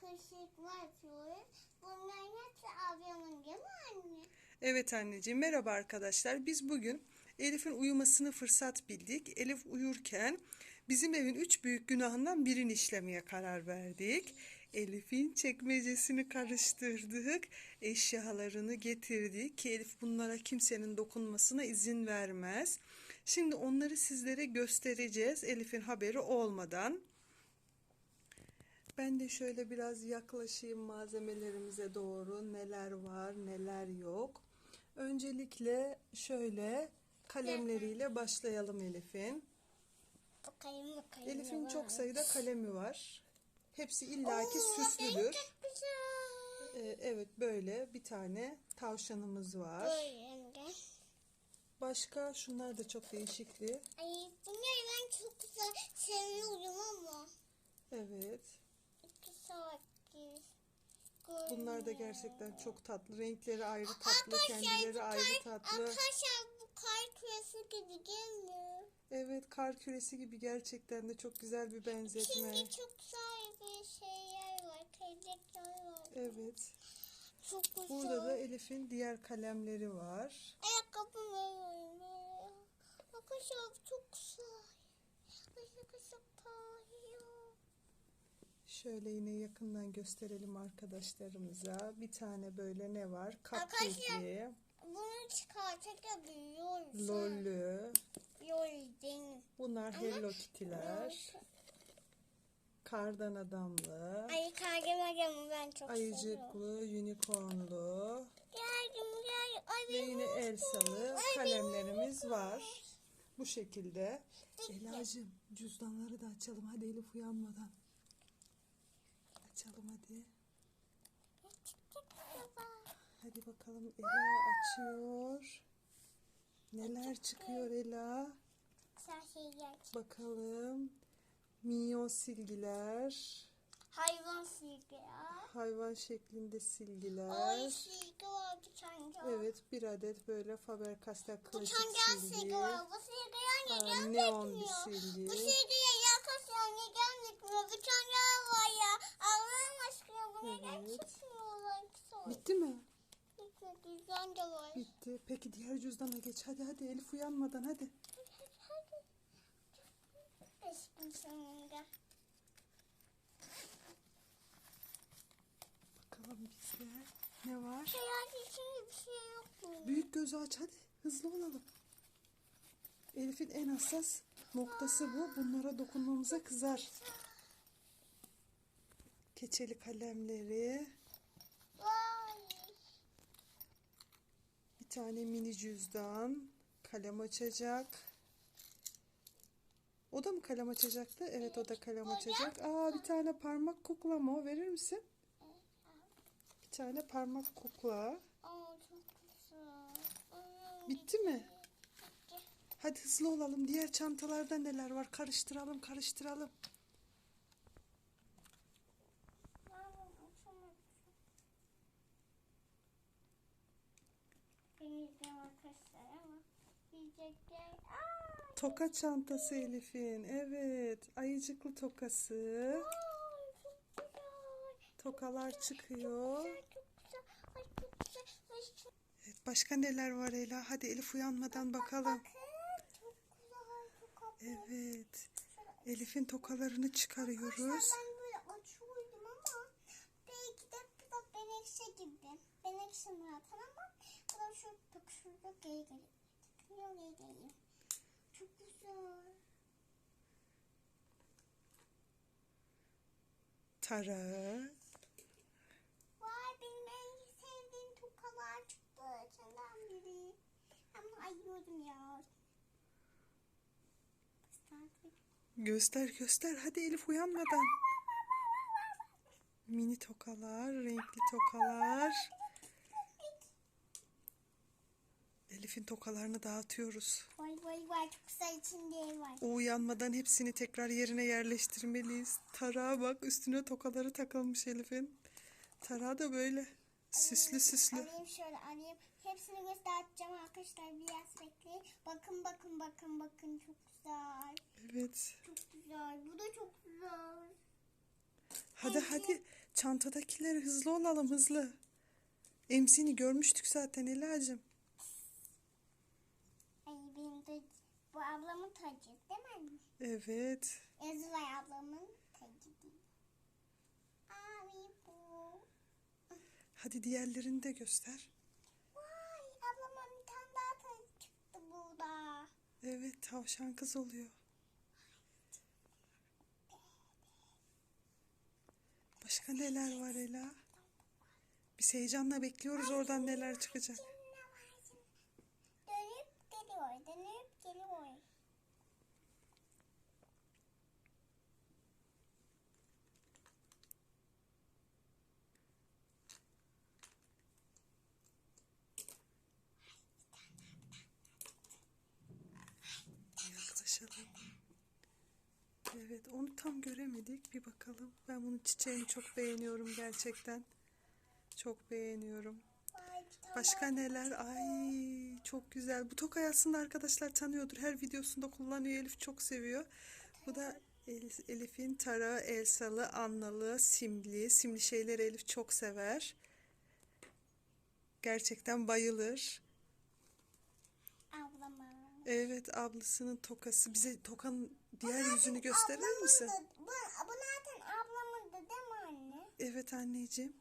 kaşıklar atıyoruz. Bunların hepsi ablamın değil mi anne? Evet anneciğim merhaba arkadaşlar. Biz bugün Elif'in uyumasını fırsat bildik. Elif uyurken bizim evin üç büyük günahından birini işlemeye karar verdik. Elif'in çekmecesini karıştırdık. Eşyalarını getirdik ki Elif bunlara kimsenin dokunmasına izin vermez. Şimdi onları sizlere göstereceğiz Elif'in haberi olmadan. Ben de şöyle biraz yaklaşayım malzemelerimize doğru. Neler var, neler yok. Öncelikle şöyle kalemleriyle başlayalım Elif'in. Elif'in çok sayıda kalemi var. Hepsi illaki Oo, süslüdür. Ee, evet böyle bir tane tavşanımız var. Başka şunlar da çok değişikli. Ay bunları ben çok güzel seviyorum ama. Evet. Bunlar da gerçekten çok tatlı. Renkleri ayrı tatlı, Arkadaşlar, kendileri bu ayrı kar- tatlı. Arkadaşlar bu kar küresi gibi gelmiyor. Evet, kar küresi gibi gerçekten de çok güzel bir benzetme. Şimdi çok güzel bir şeyler var. Kayacaklar var. Evet. Çok güzel. Burada da Elif'in diğer kalemleri var. Ayakkabı böyle. Arkadaşlar çok güzel. Arkadaşlar çok parlıyor. Şöyle yine yakından gösterelim arkadaşlarımıza. Bir tane böyle ne var? Cupcake'li, Bunu çıkartabiliyoruz. lollü. Yoldun. Bunlar Hello Kitty'ler. Kardan adamlı, Ay kargıma ben çok seviyorum. ayıcıklı, unicornlu Geldim gel. Ay ve yine. Elsa'lı kalemlerimiz benim var. Bu şekilde. Ela'cığım cüzdanları da açalım. Hadi Elif uyanmadan. Açalım hadi. Hadi bakalım Ela açıyor. Neler çıkıyor Ela? Bakalım. Minyon silgiler. Hayvan silgi ya. Hayvan şeklinde Ay silgiler. silgi var daha. Evet bir adet böyle Faber-Castell klasik tane daha silgi. silgi var. Bu silgi Aa, gelmekmiyor. neon bir silgi. Bu silgiye yakası yani gelmekmiyor. Bir tane daha var ya. Allah'ım aşkına bu neden Evet. çıkmıyorlar ki sonra? Bitti mi? Bitti. De var. Bitti. Peki diğer cüzdana geç. Hadi hadi Elif uyanmadan hadi. Hadi. Eşkin sonunda. Bakalım bizde ne var? Hayat içinde bir şey yok mu? Büyük gözü aç hadi. Hızlı olalım. Elif'in en hassas noktası bu. Bunlara dokunmamıza kızar. Keçeli kalemleri. Bir tane mini cüzdan. Kalem açacak. O da mı kalem açacaktı? Evet o da kalem açacak. Aa bir tane parmak kukla mı o? Verir misin? Bir tane parmak kukla. Aa çok güzel. Bitti mi? Hadi hızlı olalım. Diğer çantalarda neler var? Karıştıralım, karıştıralım. Toka çantası Elif'in. Evet. Ayıcıklı tokası. ay. Tokalar çıkıyor. Güzel, çok güzel. Ay çok güzel. Ay, çok... Evet, başka neler var Ela? Hadi Elif uyanmadan bakalım. Bakın çok güzel. Çok tatlı. Evet. Elif'in tokalarını çıkarıyoruz. Arkadaşlar ben böyle açıyordum ama belki de bu da benekşe gibi. Benekşe zaten ama bu da şu bak şurada geri geliyor. Takılıyor geri geliyor. Çok güzel. Tara. Vay benim en sevdiğim tokalar çıktı içinden biri. Hem de ya. Göster göster. Hadi Elif uyanmadan. Mini tokalar, renkli tokalar. Elif'in tokalarını dağıtıyoruz. Vay vay vay çok güzel içinde var. O uyanmadan hepsini tekrar yerine yerleştirmeliyiz. Tarağa bak üstüne tokaları takılmış Elif'in. Tarağı da böyle süslü süslü. Alayım şöyle alayım. Hepsini göstereceğim arkadaşlar biraz bekleyin. Bakın bakın bakın bakın çok güzel. Evet. Çok güzel. Bu da çok güzel. Hadi hadi çantadakileri hızlı olalım hızlı. Emzini görmüştük zaten Ela'cığım. Ay benim de bu ablamın tacı değil mi? Evet. Yazılay ablamın tacı değil. Abi bu. Hadi diğerlerini de göster. Vay ablama bir tane daha tacı çıktı burada. Evet tavşan kız oluyor. Başka neler var Ela? Biz heyecanla bekliyoruz oradan neler çıkacak. Şimdi ne var şimdi? Dönüp geliyor, dönüp geliyor. Yaklaşalım. Evet onu tam göremedik. Bir bakalım. Ben bunun çiçeğini çok beğeniyorum gerçekten. Çok beğeniyorum. Başka neler? Ay çok güzel. Bu tokayı aslında arkadaşlar tanıyordur. Her videosunda kullanıyor. Elif çok seviyor. Bu da El- Elif'in tarağı, elsalı, anlalı, simli. Simli şeyleri Elif çok sever. Gerçekten bayılır. ablama. Evet ablasının tokası. Bize tokanın diğer yüzünü gösterir misin? da- bu, bu zaten ablamın da değil mi anne? Evet anneciğim.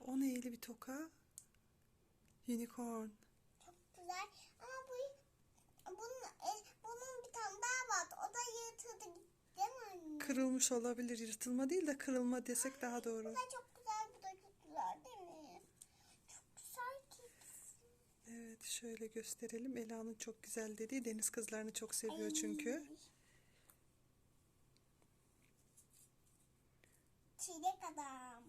O neyli bir toka? Unicorn. Çok güzel. Ama bu bunun, e, bunun bir tane daha vardı. O da yırtıldı değil mi anne? Kırılmış olabilir. Yırtılma değil de kırılma desek daha doğru. Bu da çok güzel, bu da çok güzel değil mi? Çok güzel ki. Evet şöyle gösterelim. Ela'nın çok güzel dediği deniz kızlarını çok seviyor çünkü. Çilek adam.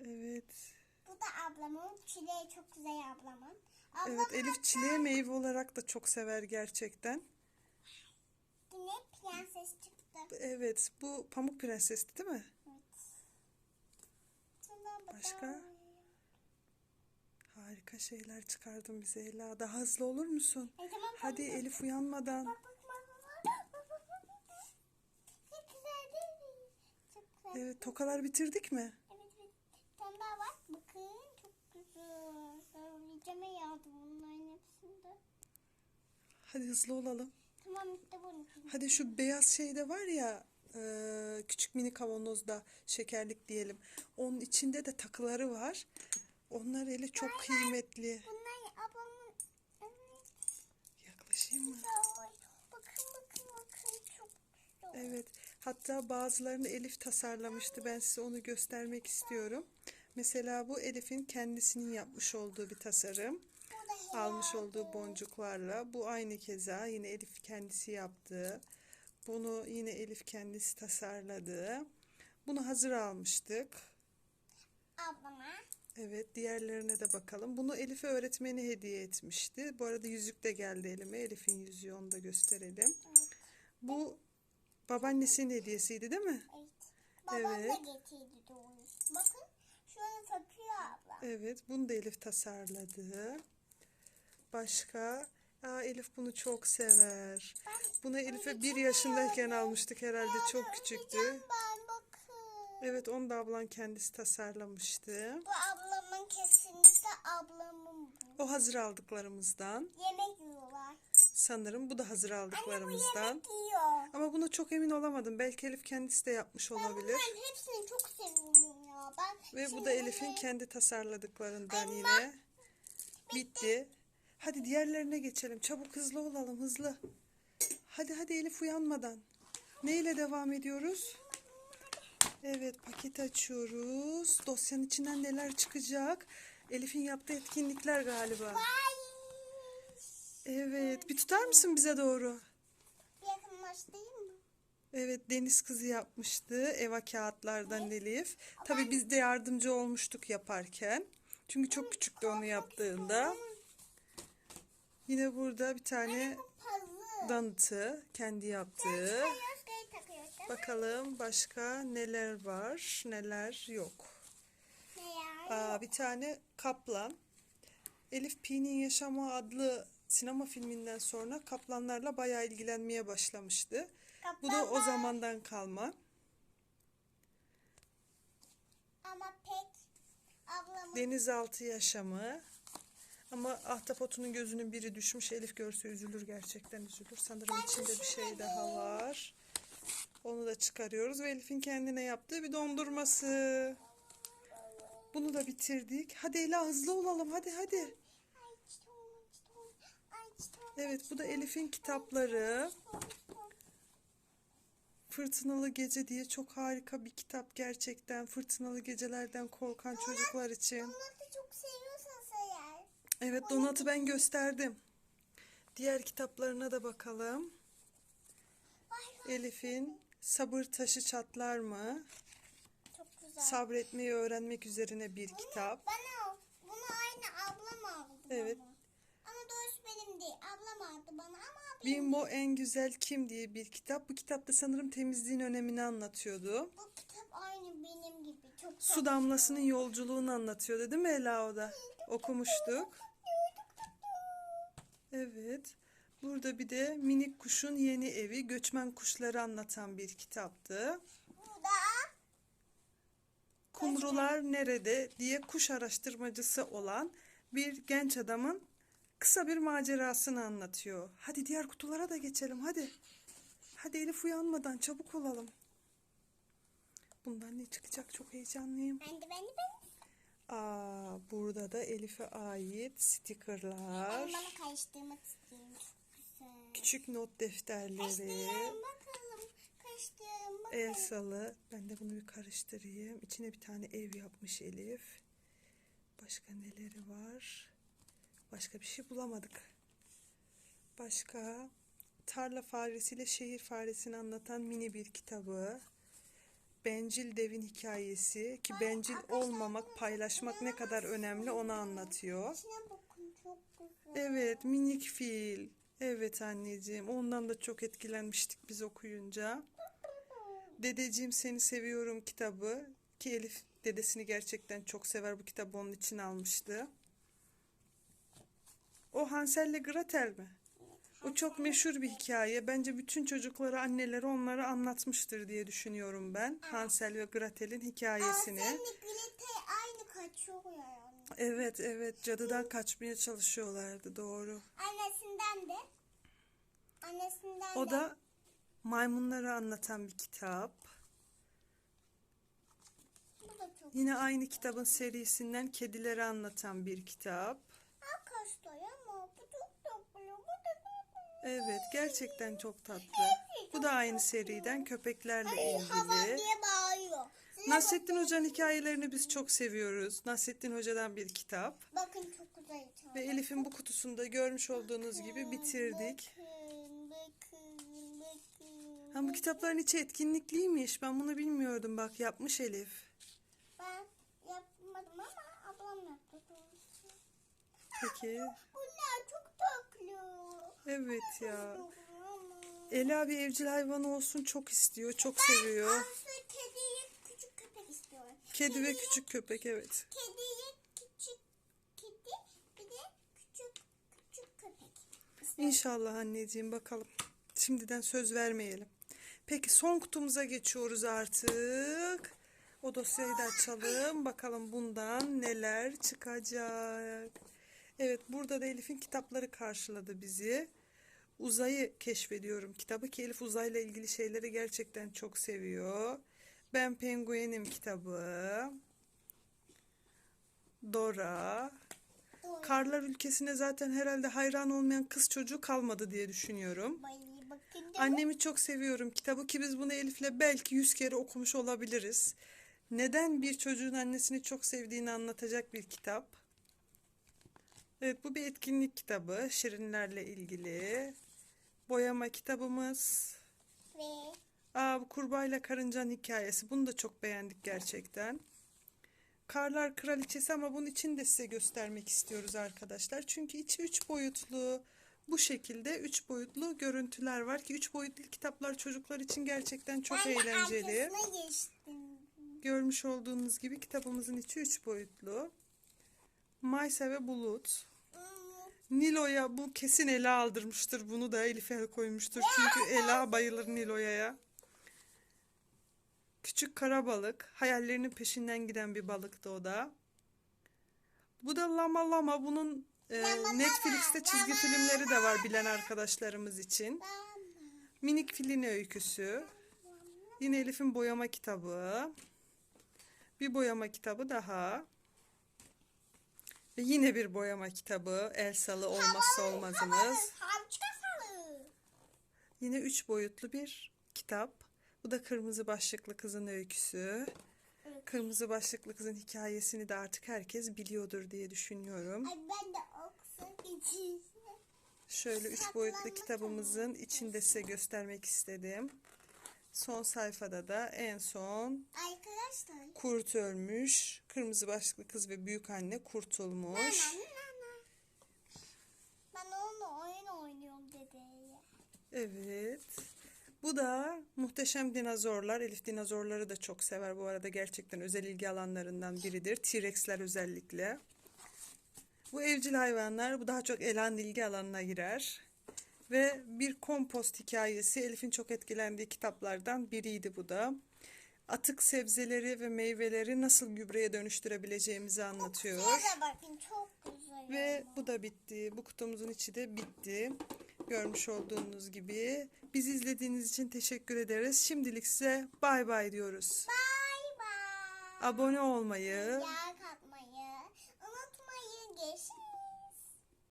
Evet. Bu da ablamın. Çileği çok güzel ablamın. Ablamın Evet Elif çileği meyve olarak da çok sever gerçekten. yine prenses çıktı. Evet bu Pamuk Prenses'ti değil mi? Evet. Başka? Harika şeyler çıkardın bize Ela. Daha hızlı olur musun? E, tamam, Hadi tamam. Elif uyanmadan. Bak bak bak bak. Bak, bak, bak, bak. Çok güzel değil mi? Çok güzel. Evet tokalar bitirdik mi? Evet evet. Tane daha var. Bakın çok güzel. Söyleyeceğime yağdı bunların hepsinde. Hadi hızlı olalım. Tamam işte bunu. Hadi şu beyaz şeyde var ya e, küçük mini kavanozda şekerlik diyelim. Onun içinde de takıları var. Onlar eli çok kıymetli. Bunlar ablamın Yaklaşayım mı? Bakın bakın bakın çok güzel. Evet. Hatta bazılarını Elif tasarlamıştı. Ben size onu göstermek istiyorum. Mesela bu Elif'in kendisinin yapmış olduğu bir tasarım. Almış olduğu boncuklarla. Bu aynı keza yine Elif kendisi yaptı. Bunu yine Elif kendisi tasarladı. Bunu hazır almıştık. ablama. Evet, diğerlerine de bakalım. Bunu Elif'e öğretmeni hediye etmişti. Bu arada yüzük de geldi elime. Elif'in yüzüğü onu da gösterelim. Bu babaannesinin hediyesiydi değil mi? Evet. Babam Evet. da getirdi doğrusu. Bakın şöyle takıyor abla. Evet, bunu da Elif tasarladı. Başka? Aa, Elif bunu çok sever. Bunu Elif'e bir yaşındayken almıştık herhalde. Çok küçüktü. Ben. Evet, onu da ablan kendisi tasarlamıştı. Bu ablamın kesinlikle ablamın bu. O hazır aldıklarımızdan. Yemek yiyorlar. Sanırım bu da hazır Anne bu aldıklarımızdan. yemek yiyor. Ama buna çok emin olamadım. Belki Elif kendisi de yapmış Ben olabilir. bunların hepsini çok seviyorum ya. Ben Ve bu da Elif'in bunu- kendi tasarladıklarından yine. Bitti. Hadi diğerlerine geçelim. Çabuk hızlı olalım hızlı. Hadi hadi Elif uyanmadan. Neyle devam ediyoruz? Evet paket açıyoruz. Dosyanın içinden neler çıkacak? Elif'in yaptığı etkinlikler galiba. Evet bir tutar mısın bize doğru? Mı? Evet deniz kızı yapmıştı Eva kağıtlardan Elif. Tabii biz de yardımcı olmuştuk yaparken. Çünkü çok küçüktü onu yaptığında. Yine burada bir tane danıtı kendi yaptığı. Takıyoruz, geri takıyoruz. değil mi? Bakalım başka neler var neler yok. Aa, bir tane kaplan. Elif Pi'nin Yaşamı adlı sinema filminden sonra kaplanlarla bayağı ilgilenmeye başlamıştı. Bu da o zamandan kalma. Ama pek ablamın Denizaltı yaşamı. Ama ahtapotunun gözünün biri düşmüş. Elif görse üzülür gerçekten üzülür. Sanırım Ben içinde bir şey daha var. Onu da çıkarıyoruz ve Elif'in kendine yaptığı bir dondurması. Bunu da bitirdik. Hadi Ela hızlı olalım. Hadi hadi. Evet bu da Elif'in kitapları. Fırtınalı Gece diye çok harika bir kitap gerçekten. Fırtınalı gecelerden korkan çocuklar için. Donat'ı çok seviyorsanız eğer. Evet Donat'ı ben gösterdim. Diğer kitaplarına da bakalım. Elif'in Sabır Taşı Çatlar mı? çok güzel. Sabretmeyi öğrenmek üzerine bir kitap. Bana bunu aynı ablam aldı Evet. bana. Ama doğrusu benim değil. Ablam aldı bana ama Bimbo En Güzel Kim diye bir kitap. Bu kitapta sanırım temizliğin önemini anlatıyordu. bu kitap aynı benim gibi. Çok Su damlasının yolculuğunu anlatıyordu değil mi Ela o da? Okumuştuk. Evet. Burada bir de Minik Kuşun Yeni Evi, Göçmen Kuşları anlatan bir kitaptı. Bu da Kumrular Nerede diye kuş araştırmacısı olan bir genç adamın kısa bir macerasını anlatıyor. Hadi diğer kutulara da geçelim hadi. Hadi Elif uyanmadan çabuk olalım. Bundan ne çıkacak çok heyecanlıyım. ben de ben de ben de. Aa, burada da Elif'e ait stikerler, Ben bana karıştırmak istiyorum. Küçük not defterleri, bakalım. Bakalım. Elsalı. Ben de bunu bir karıştırayım. İçine bir tane ev yapmış Elif. Başka neleri var? Başka bir şey bulamadık. Başka tarla faresiyle şehir faresini anlatan mini bir kitabı. Bencil devin hikayesi ki bencil olmamak, paylaşmak ne kadar önemli onu anlatıyor. Evet, minik fil. Evet anneciğim, ondan da çok etkilenmiştik biz okuyunca. Dedeciğim Seni Seviyorum kitabı ki Elif dedesini gerçekten çok sever bu kitabı onun için almıştı. O Hansel'le Gretel mi? O çok meşhur bir hikaye. Bence bütün çocuklara anneleri onlara anlatmıştır diye düşünüyorum ben. Hansel ve Gretel'in hikayesini. Aa, senle Gretel aynı kaçıyor yani. Evet evet cadıdan kaçmaya çalışıyorlardı doğru. Annesinden de. Annesinden O de. da maymunları anlatan bir kitap. Bu da çok. Yine aynı kitabın serisinden kedileri anlatan bir kitap. Arkadaşlar ama bu çok tatlı. Bu da. Evet gerçekten çok tatlı. Bu da aynı seriden köpeklerle Hava ilgili. diye bağırıyor. Nasrettin Hoca'nın hikayelerini biz çok seviyoruz. Nasrettin Hoca'dan bir kitap. Bakın çok güzel Ve Elif'in bu kutusunda görmüş olduğunuz gibi bitirdik. Bakın, bakın, bakın. Ha, bu kitapların içi etkinlikliymiş. Ben bunu bilmiyordum. Bak yapmış Elif. Ben yapmadım ama ablam yaptı. Peki. Bunlar çok tatlı. Evet ya. Ela bir evcil hayvanı olsun çok istiyor. Çok seviyor. Kediye küçük köpek istiyorum. Kedi ve küçük köpek evet. Kediye küçük kedi bir de küçük küçük köpek. İnşallah anneciğim bakalım. Şimdiden söz vermeyelim. Peki son kutumuza geçiyoruz artık. O dosyayı da açalım. Bakalım bundan neler çıkacak. Evet burada da Elif'in kitapları karşıladı bizi. Uzayı keşfediyorum kitabı ki Elif uzayla ilgili şeyleri gerçekten çok seviyor. Ben Penguenim kitabı. Dora. Karlar ülkesine zaten herhalde hayran olmayan kız çocuğu kalmadı diye düşünüyorum. Annemi çok seviyorum kitabı ki biz bunu Elif'le belki yüz kere okumuş olabiliriz. Neden bir çocuğun annesini çok sevdiğini anlatacak bir kitap. Evet bu bir etkinlik kitabı. Şirinlerle ilgili. Boyama kitabımız. ve Aa, bu kurbağayla karıncanın hikayesi. Bunu da çok beğendik gerçekten. Karlar Kraliçesi ama bunun için de size göstermek istiyoruz arkadaşlar. Çünkü içi üç boyutlu. Bu şekilde üç boyutlu görüntüler var ki üç boyutlu kitaplar çocuklar için gerçekten çok ben eğlenceli. Görmüş olduğunuz gibi kitabımızın içi üç boyutlu. Maysa ve Bulut. Hmm, Nilo'ya bu kesin Ela aldırmıştır. Bunu da Elif'e koymuştur. Çünkü Ela bayılır Nilo'ya. Küçük kara balık. Hayallerinin peşinden giden bir balıktı o da. Bu da Lama Lama. Bunun e, Netflix'te çizgi filmleri de var bilen arkadaşlarımız için. Minik Filine öyküsü. Yine Elif'in boyama kitabı. Bir boyama kitabı daha. Ve yine bir boyama kitabı. Elsa'lı olmazsa olmazımız. Yine üç boyutlu bir kitap. Bu da Kırmızı Başlıklı Kızın öyküsü. Evet. Kırmızı Başlıklı Kızın hikayesini de artık herkes biliyordur diye düşünüyorum. Ay ben de okusun için. Şöyle üç boyutlu kitabımızın içinde size göstermek istedim. Son sayfada da en son Arkadaşlar. kurt ölmüş. Kırmızı başlıklı kız ve büyük anne kurtulmuş. Nana, nana. Ben onunla oyun oynuyorum dedeye. Evet. Bu da Muhteşem Dinozorlar. Elif dinozorları da çok sever bu arada. Gerçekten özel ilgi alanlarından biridir. T-Rex'ler özellikle. Bu evcil hayvanlar. Bu daha çok Elan ilgi alanına girer. Ve bir kompost hikayesi. Elif'in çok etkilendiği kitaplardan biriydi bu da. Atık sebzeleri ve meyveleri nasıl gübreye dönüştürebileceğimizi anlatıyor. Size de bakın çok güzel. Ve ama. bu da bitti. Bu kutumuzun içi de bitti. Görmüş olduğunuz gibi. Bizi izlediğiniz için teşekkür ederiz. Şimdilik size bay bay diyoruz. Bye bye. Abone olmayı, Like atmayı unutmayın. Görüşürüz.